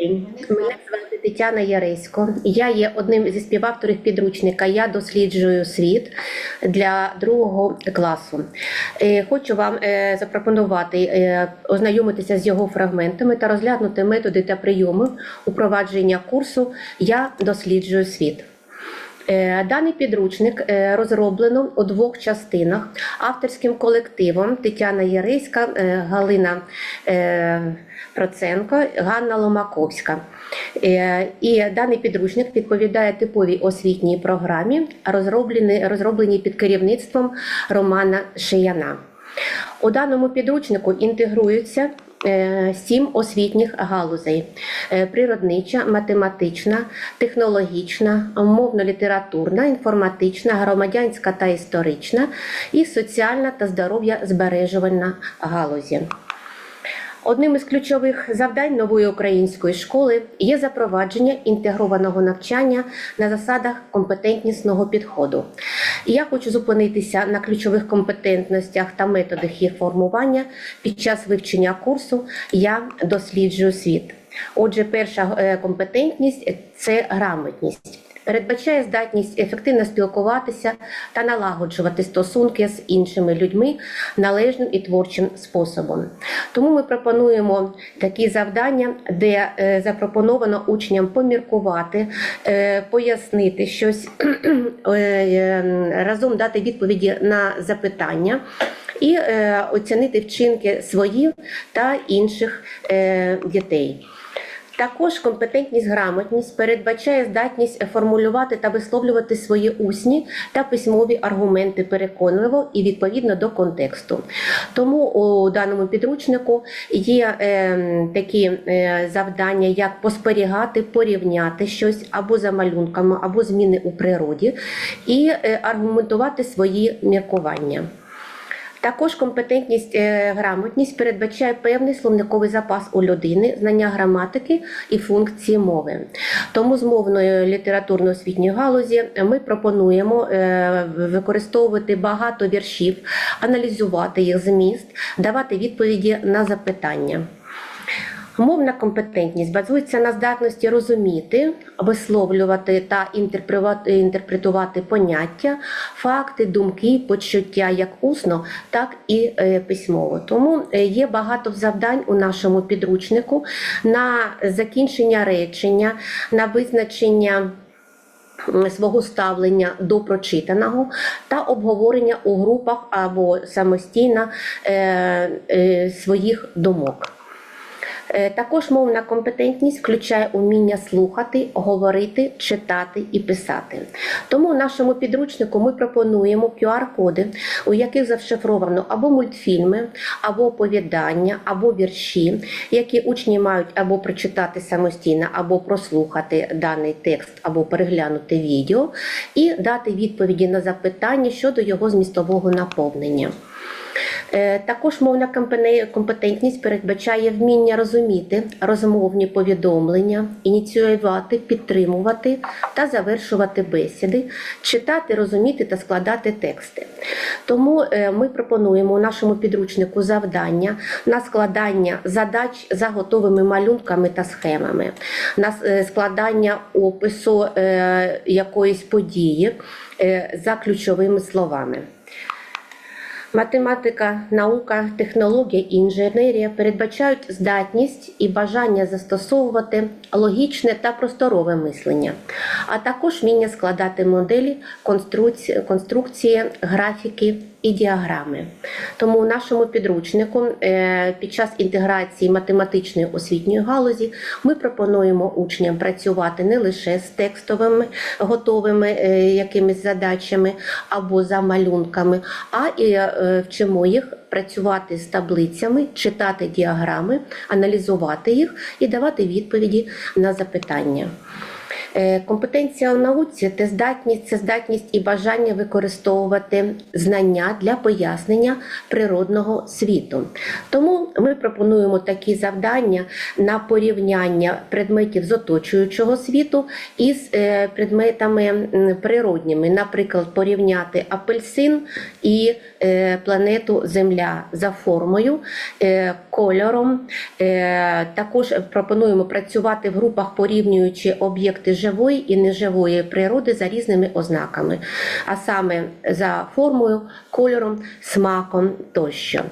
день. Мене звати Тетяна Яресько. Я є одним зі співавторів підручника. Я досліджую світ для другого класу. Е, Хочу вам е, запропонувати е, ознайомитися з його фрагментами та розглянути методи та прийоми упровадження курсу Я досліджую світ. Е, Даний підручник е, розроблено у двох частинах авторським колективом Тетяна Яреська, е, Галина Проценко, Ганна Ломаковська. І даний підручник відповідає типовій освітній програмі, розробленій під керівництвом Романа Шияна. У даному підручнику інтегруються сім освітніх галузей: Е, природнича, математична, технологічна, мовно-літературна, інформатична, громадянська та історична і соціальна та здоров'я збережувальна галузі. Одним із ключових завдань нової української школи є запровадження інтегрованого навчання на засадах компетентнісного підходу. Я хочу зупинитися на ключових компетентностях та методах їх формування під час вивчення курсу Я досліджую світ. Отже, перша е, компетентність це грамотність. Передбачає здатність ефективно спілкуватися та налагоджувати стосунки з іншими людьми належним і творчим способом. Тому ми пропонуємо такі завдання, де е, запропоновано учням поміркувати, е, пояснити щось, е, разом дати відповіді на запитання. І оцінити вчинки свої та інших дітей. Також компетентність грамотність передбачає здатність формулювати та висловлювати свої усні та письмові аргументи переконливо і відповідно до контексту. Тому у даному підручнику є е, такі е, завдання, як поспорігати, порівняти щось або за малюнками, або зміни у природі, і е, аргументувати свої міркування. Також компетентність, е, грамотність передбачає певний словниковий запас у людини, знання граматики і функції мови. Тому з мовної літературно освітньої галузі ми пропонуємо е, використовувати багато віршів, аналізувати їх зміст, давати відповіді на запитання. Мовна компетентність базується на здатності розуміти, висловлювати та інтерпретувати, поняття, факти, думки, почуття як усно, так і е, письмово. Тому е, є багато завдань у нашому підручнику на закінчення речення, на визначення. Свого ставлення до прочитаного та обговорення у групах або самостійно е, своїх думок. Е, Також мовна компетентність включає уміння слухати, говорити, читати і писати. Тому в нашому підручнику ми пропонуємо QR-коди, у яких зашифровано або мультфільми, або оповідання, або вірші, які учні мають або прочитати самостійно, або прослухати даний текст, або переглянути відео, і дати відповіді на запитання щодо його змістового наповнення. Е, Також мовна компетентність передбачає вміння розуміти розмовні повідомлення, ініціювати, підтримувати та завершувати бесіди, читати, розуміти та складати тексти. Тому е, ми пропонуємо у нашому підручнику завдання на складання задач за готовими малюнками та схемами, на е, складання опису якоїсь події за ключовими словами. Математика, наука, технологія і інженерія передбачають здатність і бажання застосовувати логічне та просторове мислення, а також вміння складати моделі, конструкції, графіки і діаграми. Тому у нашому підручнику е, під час інтеграції математичної освітньої галузі ми пропонуємо учням працювати не лише з текстовими готовими е, якимись задачами або за малюнками, а і е, вчимо їх працювати з таблицями, читати діаграми, аналізувати їх і давати відповіді на запитання. Е, Компетенція у науці це здатність, це здатність і бажання використовувати знання для пояснення природного світу. Тому ми пропонуємо такі завдання на порівняння предметів з оточуючого світу із е, предметами природніми, наприклад, порівняти апельсин і планету Земля за формою, е, кольором. Е, Також пропонуємо працювати в групах, порівнюючи об'єкти живої і неживої природи за різними ознаками, а саме за формою, кольором, смаком тощо.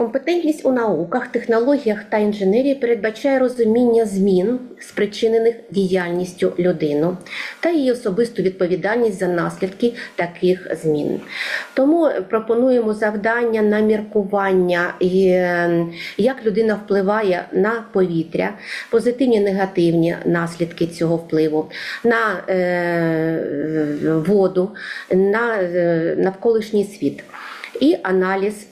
Компетентність у науках, технологіях та інженерії передбачає розуміння змін, спричинених діяльністю людини, та її особисту відповідальність за наслідки таких змін. Тому пропонуємо завдання на міркування, е, як людина впливає на повітря, позитивні негативні наслідки цього впливу, на е, воду, на е, навколишній світ і аналіз.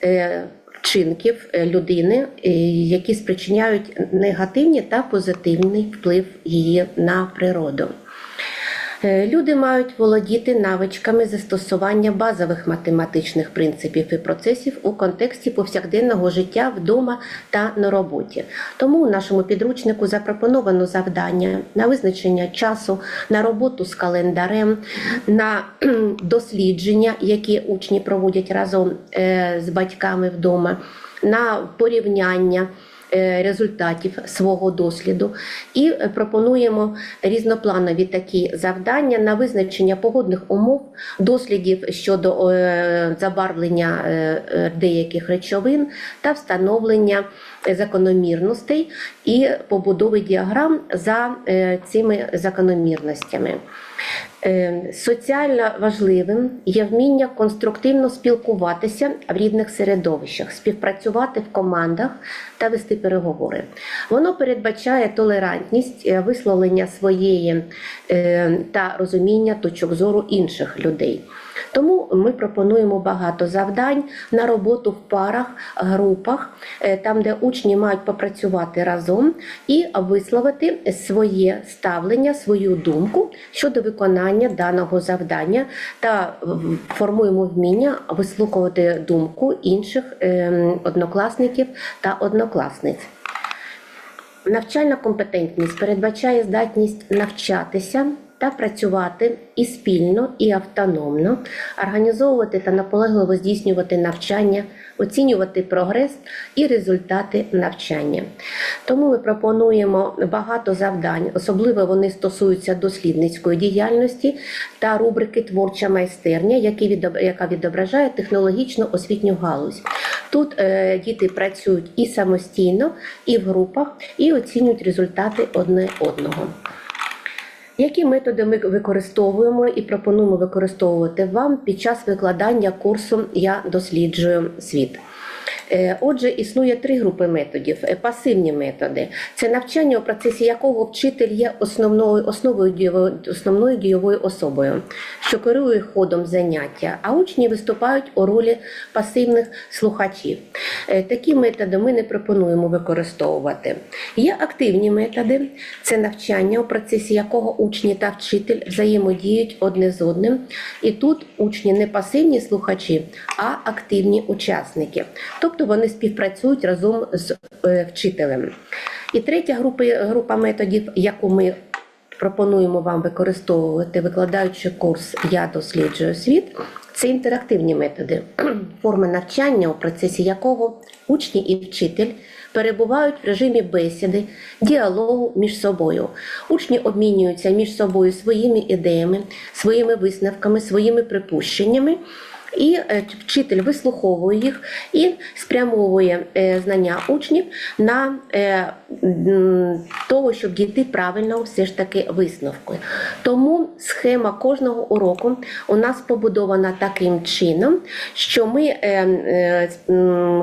Вчинків е, людини, е, які спричиняють негативний та позитивний вплив її на природу. Е, Люди мають володіти навичками застосування базових математичних принципів і процесів у контексті повсякденного життя вдома та на роботі. Тому у нашому підручнику запропоновано завдання на визначення часу, на роботу з календарем, на дослідження, які учні проводять разом е, з батьками вдома, на порівняння результатів свого досліду і е, пропонуємо різнопланові такі завдання на визначення погодних умов, дослідів щодо е, забарвлення е, е, деяких речовин та встановлення е, закономірностей і побудови діаграм за е, цими закономірностями. Е, Соціально важливим є вміння конструктивно спілкуватися в рідних середовищах, співпрацювати в командах та вести переговори. Воно передбачає толерантність, е, висловлення своєї е, та розуміння точок зору інших людей. Тому ми пропонуємо багато завдань на роботу в парах, групах, е, там, де учні мають попрацювати разом і висловити своє ставлення, свою думку щодо виконання даного завдання та формуємо вміння вислуховувати думку інших ем, однокласників та однокласниць. Навчальна компетентність передбачає здатність навчатися та працювати і спільно, і автономно, організовувати та наполегливо здійснювати навчання, оцінювати прогрес і результати навчання. Тому ми пропонуємо багато завдань, особливо вони стосуються дослідницької діяльності та рубрики Творча майстерня, яка відображає технологічну освітню галузь. Тут е, діти працюють і самостійно, і в групах, і оцінюють результати одне одного. Які методи ми використовуємо і пропонуємо використовувати вам під час викладання курсу Я досліджую світ? Е, Отже, існує три групи методів. Е, Пасивні методи це навчання, у процесі якого вчитель є основною основою дієвою, основною дієвою особою, що керує ходом заняття, а учні виступають у ролі пасивних слухачів. Е, Такі методи ми не пропонуємо використовувати. Є активні методи, це навчання, у процесі якого учні та вчитель взаємодіють одне з одним. І тут учні не пасивні слухачі, а активні учасники. Тобто вони співпрацюють разом з е, вчителем. І третя група, група методів, яку ми пропонуємо вам використовувати, викладаючи курс Я досліджую світ. Це інтерактивні методи, форми навчання, у процесі якого учні і вчитель перебувають в режимі бесіди, діалогу між собою. Учні обмінюються між собою своїми ідеями, своїми висновками, своїми припущеннями. І е, вчитель вислуховує їх і спрямовує е, знання учнів на е, того, щоб дійти правильного все ж таки висновку. Тому схема кожного уроку у нас побудована таким чином, що ми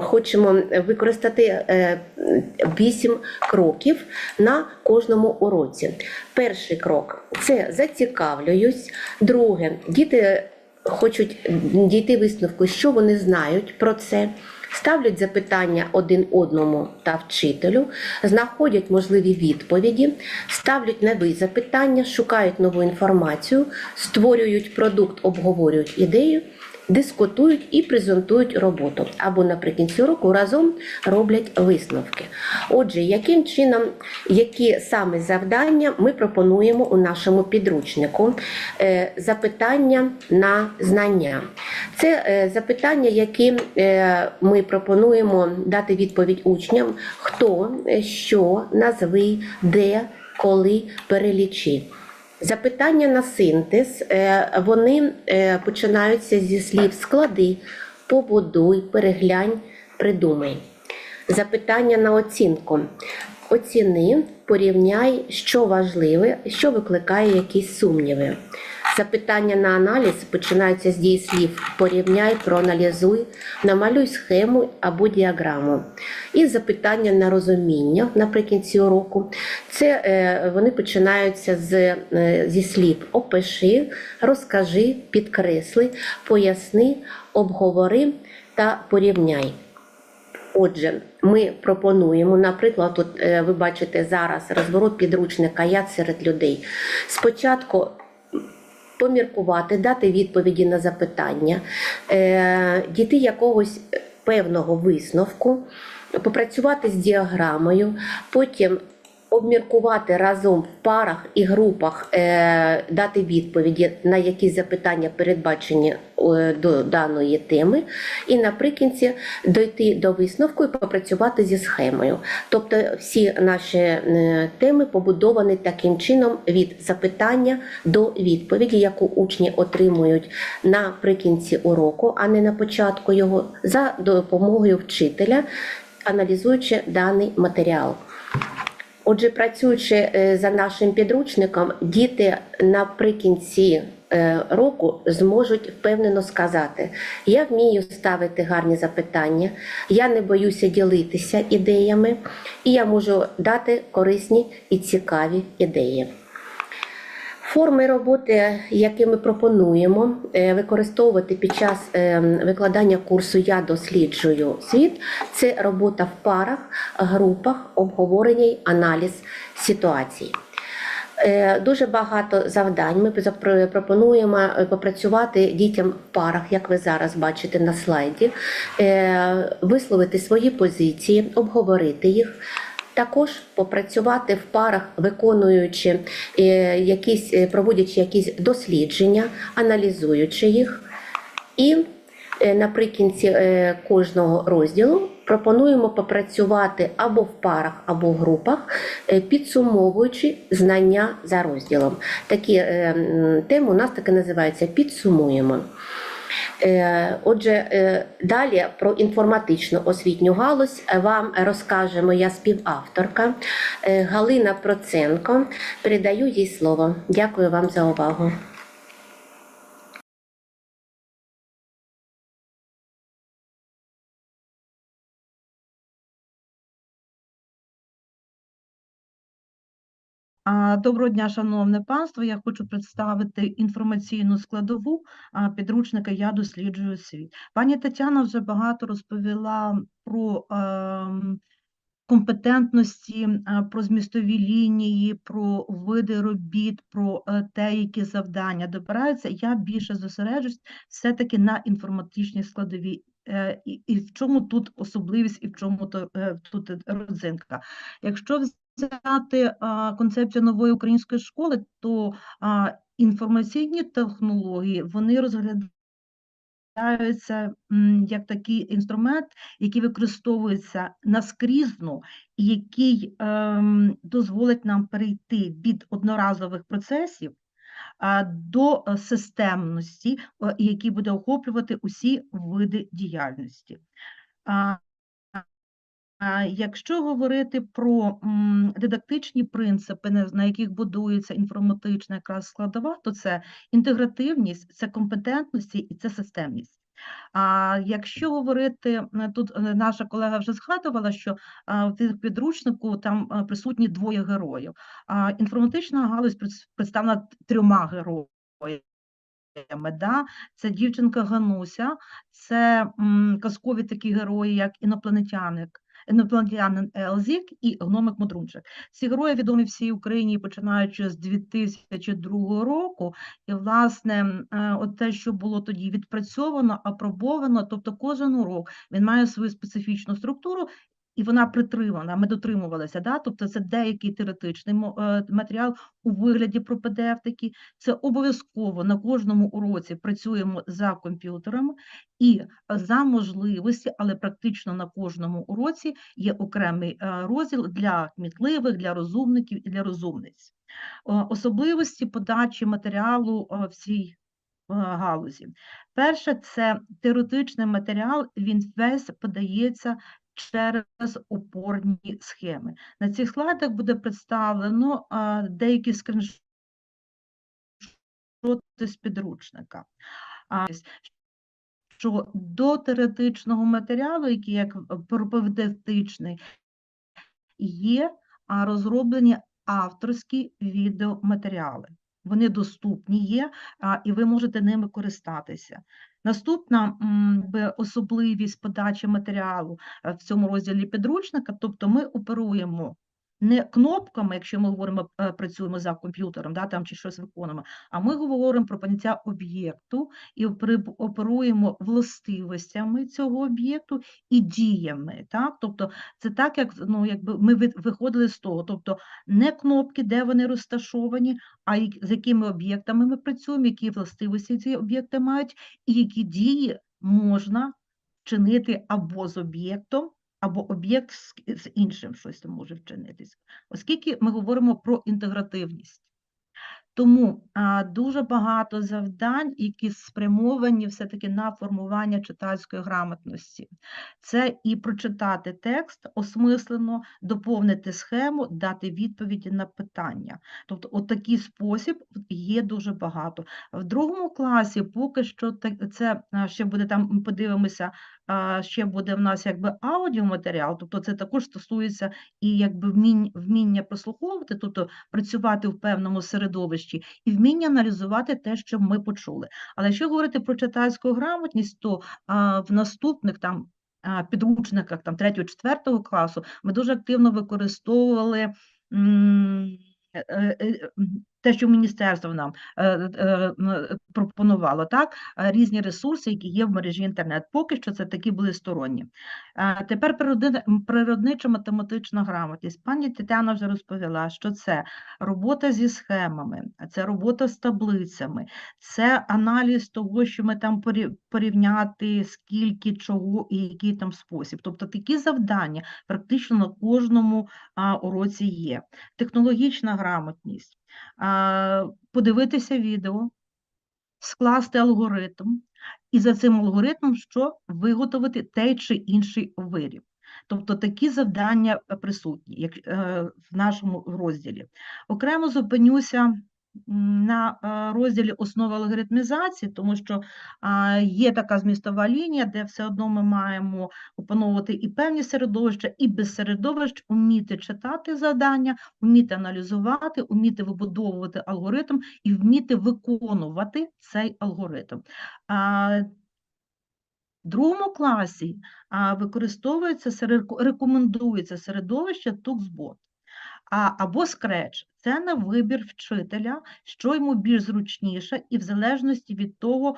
хочемо використати вісім кроків на кожному уроці. Перший крок це зацікавлююсь. Друге, діти хочуть дійти висновку, що вони знають про це. ставлять запитання один одному та вчителю, знаходять можливі відповіді, ставлять нові запитання, шукають нову інформацію, створюють продукт, обговорюють ідею. Дискутують і презентують роботу або наприкінці року разом роблять висновки. Отже, яким чином, які саме завдання ми пропонуємо у нашому підручнику? Е, Запитання на знання. Це е, запитання, які е, ми пропонуємо дати відповідь учням: хто, що, назви, де, коли, перелічи. Запитання на синтез, е, вони е, починаються зі слів склади, побудуй, переглянь, придумай. Запитання на оцінку. Оціни, порівняй, що важливе, що викликає якісь сумніви. Запитання на аналіз починаються з дієслів порівняй, проаналізуй, намалюй схему або діаграму. І запитання на розуміння наприкінці уроку. Це е, вони починаються з, е, зі слів опиши, розкажи, підкресли, поясни, обговори та порівняй. Отже, ми пропонуємо, наприклад, тут е, ви бачите зараз розворот підручника «Я серед людей. Спочатку поміркувати, дати відповіді на запитання, діти дійти якогось певного висновку, попрацювати з діаграмою, потім обміркувати разом в парах і групах, е, дати відповіді на якісь запитання, передбачені е, до даної теми, і наприкінці дойти до висновку і попрацювати зі схемою. Тобто всі наші е, теми побудовані таким чином від запитання до відповіді, яку учні отримують наприкінці уроку, а не на початку його, за допомогою вчителя, аналізуючи даний матеріал. Отже, працюючи е, за нашим підручником, діти наприкінці е, року зможуть впевнено сказати: я вмію ставити гарні запитання, я не боюся ділитися ідеями, і я можу дати корисні і цікаві ідеї. Форми роботи, які ми пропонуємо е, використовувати під час е, викладання курсу Я досліджую світ, це робота в парах, групах, обговорення й аналіз ситуацій. Е, Дуже багато завдань. Ми пропонуємо попрацювати дітям в парах, як ви зараз бачите на слайді, висловити свої позиції, обговорити їх. Також попрацювати в парах, виконуючи е, якісь, е, проводячи якісь дослідження, аналізуючи їх. І е, наприкінці кожного розділу пропонуємо попрацювати або в парах, або в групах, підсумовуючи знання за розділом. Такі теми у нас таки називаються підсумуємо. Е, Отже, е, далі про інформатичну освітню галузь вам розкаже моя співавторка е, Галина Проценко. Передаю їй слово. Дякую вам за увагу. Доброго дня, шановне панство. Я хочу представити інформаційну складову підручника Я досліджую світ. Пані Тетяна вже багато розповіла про ем, компетентності, про змістові лінії, про види робіт, про е, те, які завдання добираються. Я більше зосереджусь все-таки на інформатичній складовій. Е, І, в чому тут особливість, і в чому е, тут родзинка. Якщо взяти концепцію нової української школи, то інформаційні технології вони розглядаються м, як такий інструмент, який використовується наскрізно, і який ем, дозволить нам перейти від одноразових процесів до е, системності, е, який буде охоплювати усі види діяльності. Якщо говорити про дидактичні принципи, на яких будується інформатична якраз складова, то це інтегративність, це компетентності і це системність. А якщо говорити, е, тут е, наша колега вже згадувала, що в підручнику там е, присутні двоє героїв. А інформатична галузь представлена трьома героями. Да? Це дівчинка Гануся, це казкові такі герої, як інопланетяник. Інопланетянин Елзік і гномик Мудрунчик. Ці герої відомі всій Україні починаючи з 2002 року. І, власне, е, от те, що було тоді відпрацьовано, апробовано, тобто кожен урок він має свою специфічну структуру, і вона притримана. Ми дотримувалися. Да? Тобто, це деякий теоретичний е, матеріал у вигляді про такі. Це обов'язково на кожному уроці працюємо за комп'ютерами і за можливості, але практично на кожному уроці є окремий е, розділ для кмітливих, для розумників і для розумниць. Е, Особливості подачі матеріалу в цій галузі. Перше, це теоретичний матеріал, він весь подається через опорні схеми. На цих слайдах буде представлено деякі скріншоти з підручника. Що до теоретичного матеріалу, який як пропедевтичний, є розроблені авторські відеоматеріали. Вони доступні є, і ви можете ними користатися. Наступна особливість подачі матеріалу е, в цьому розділі підручника, тобто ми оперуємо не кнопками, якщо ми говоримо, е, працюємо за комп'ютером, да, там, чи щось виконуємо, а ми говоримо про поняття об'єкту і оперуємо властивостями цього об'єкту і діями. Так? Тобто це так, як ну, якби ми виходили з того, тобто не кнопки, де вони розташовані, а з якими об'єктами ми працюємо, які властивості ці об'єкти мають, і які дії можна вчинити або з об'єктом, або об'єкт з, іншим щось може вчинитись, оскільки ми говоримо про інтегративність. Тому дуже багато завдань, які спрямовані все-таки на формування читацької грамотності. Це і прочитати текст осмислено, доповнити схему, дати відповіді на питання. Тобто, от такий спосіб є дуже багато. В другому класі поки що це ще буде там, ми подивимося, ще буде в нас якби аудіоматеріал, тобто це також стосується і якби вміння прослуховувати, тобто працювати в певному середовищі і вміння аналізувати те, що ми почули. Але якщо говорити про читальську грамотність, то а, в наступних там підручниках там 3-4 класу ми дуже активно використовували м, е, е, е, те, що міністерство нам е, е, пропонувало, так, е, різні ресурси, які є в мережі інтернет. Поки що це такі були сторонні. Тепер природнича математична грамотність. Пані Тетяна вже розповіла, що це робота зі схемами, це робота з таблицями, це аналіз того, що ми там порівняти, скільки чого і який там спосіб. Тобто такі завдання практично на кожному уроці є. Технологічна грамотність, подивитися відео, скласти алгоритм, і за цим алгоритмом що виготовити той чи інший виріб. Тобто такі завдання присутні як, е, в нашому розділі. Окремо зупинюся на е, розділі основи алгоритмізації, тому що є така змістова лінія, де все одно ми маємо опановувати і певні середовища, і без середовищ вміти читати завдання, вміти аналізувати, вміти вибудовувати алгоритм і вміти виконувати цей алгоритм. В другому класі використовується, рекомендується середовище TuxBot або Scratch. Це на вибір вчителя, що йому більш зручніше, і в залежності від того,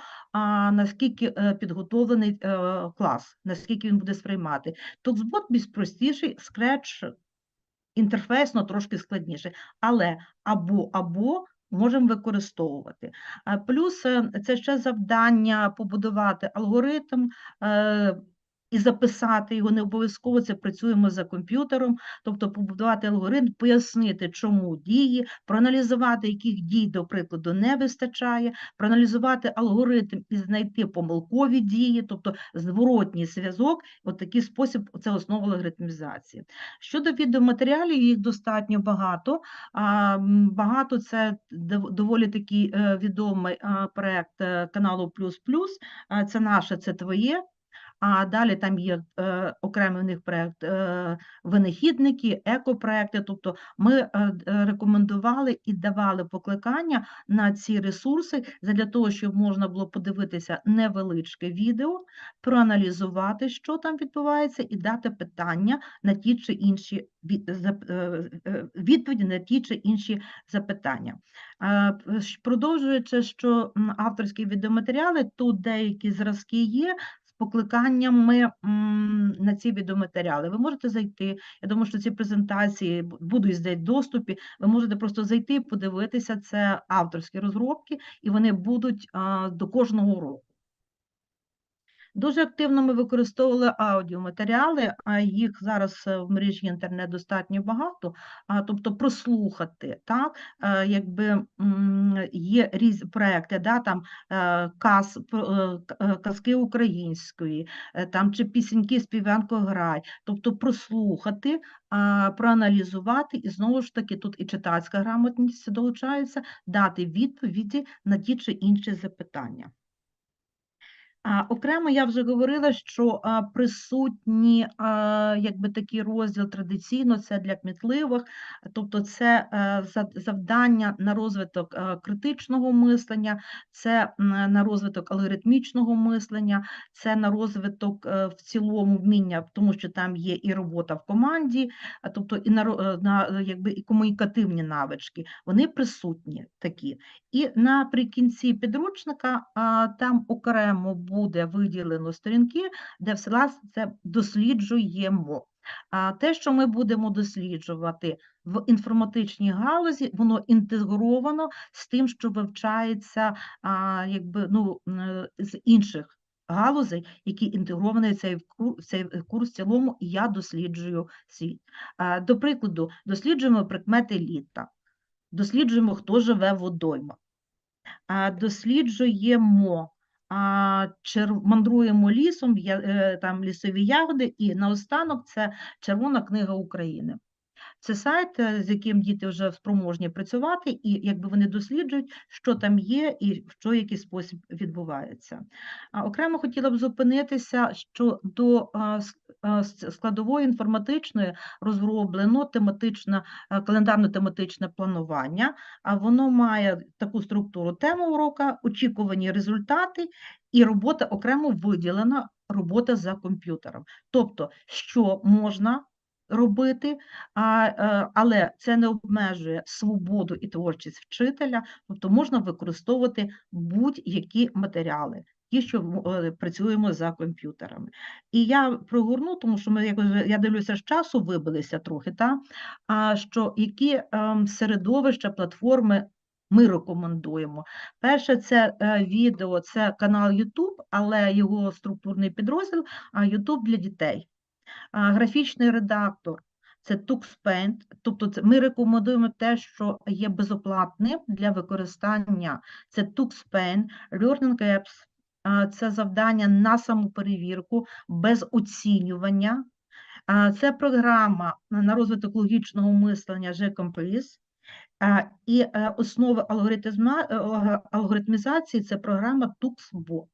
наскільки е, підготовлений е, клас, наскільки він буде сприймати. TuxBot більш простіший, Scratch інтерфейсно трошки складніше, але або або можемо використовувати. Плюс е, це ще завдання побудувати алгоритм. І записати його не обов'язково це працюємо за комп'ютером, тобто побудувати алгоритм, пояснити, чому дії, проаналізувати, яких дій, до прикладу, не вистачає, проаналізувати алгоритм і знайти помилкові дії, тобто зворотній зв'язок, от такий спосіб це основа алгоритмізації. Щодо відеоматеріалів, їх достатньо багато. А, Багато це доволі такий е, відомий проект е, каналу Плюс Плюс. Це наше, це твоє. А далі там є е, окремий у них проєкт е, винахідники, екопроекти. Тобто ми е, е, рекомендували і давали покликання на ці ресурси для того, щоб можна було подивитися невеличке відео, проаналізувати, що там відбувається, і дати питання на ті чи інші е, е, відповіді на ті чи інші запитання. Продовжуючи, що авторські відеоматеріали, тут деякі зразки є покликаннями на ці відеоматеріали. Ви можете зайти. Я думаю, що ці презентації будуть десь в доступі. Ви можете просто зайти подивитися. Це авторські розробки, і вони будуть до кожного року. Дуже активно ми використовували аудіоматеріали, а їх зараз е, в мережі інтернет достатньо багато. А, тобто прослухати, так, е, якби є різ проекти, да, там е, каз, казки української, там чи пісеньки співанко грай, тобто прослухати, проаналізувати, і знову ж таки тут і читацька грамотність долучається, дати відповіді на ті чи інші запитання. Окремо я вже говорила, що присутні якби такий розділ традиційно це для кмітливих, тобто це е, завдання на розвиток е, критичного мислення, це на розвиток алгоритмічного мислення, це на розвиток е, в цілому вміння, тому що там є і робота в команді, тобто і на, на якби і комунікативні навички. Вони присутні такі. І наприкінці підручника там окремо буде виділено сторінки, де все це досліджуємо. А те, що ми будемо досліджувати в інформатичній галузі, воно інтегровано з тим, що вивчається а, якби, ну, з інших галузей, які інтегровані в цей курс, цей курс в цілому, і я досліджую світ. А, До прикладу, досліджуємо прикмети літа, досліджуємо, хто живе в водоймах досліджуємо, мандруємо лісом, я- е, там лісові ягоди, і наостанок це Червона книга України. Це сайт, е, з яким діти вже спроможні працювати, і якби вони досліджують, що там є і що який спосіб відбувається. А окремо хотіла б зупинитися, що до складової інформатичної розроблено тематичне, е, календарно-тематичне планування, а воно має таку структуру тему урока, очікувані результати, і робота окремо виділена робота за комп'ютером. Тобто, що можна робити, а, е, але це не обмежує свободу і творчість вчителя, тобто можна використовувати будь-які матеріали. Ті, що е, працюємо за комп'ютерами. І я прогорну, тому що ми якось я дивлюся з часу, вибилися трохи, та? а що які ем, середовища, платформи ми рекомендуємо. Перше, це е, відео, це канал YouTube, але його структурний підрозділ а YouTube для дітей. Графічний редактор це TuxPaint, тобто ми рекомендуємо те, що є безоплатним для використання. Це TuxPaint, Learning Apps, це завдання на самоперевірку без оцінювання. Це програма на розвиток логічного мислення G-Compass. І е, основи е, алгоритмізації це програма TuxBot.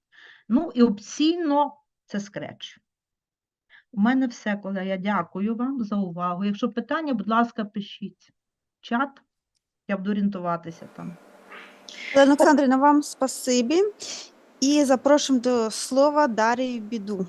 Ну і опційно це Scratch. У мене все, колеги. Я дякую вам за увагу. Якщо питання, будь ласка, пишіть в чат. Я буду орієнтуватися там. Олександрівна, вам спасибі. І запрошуємо до слова Дарію Біду.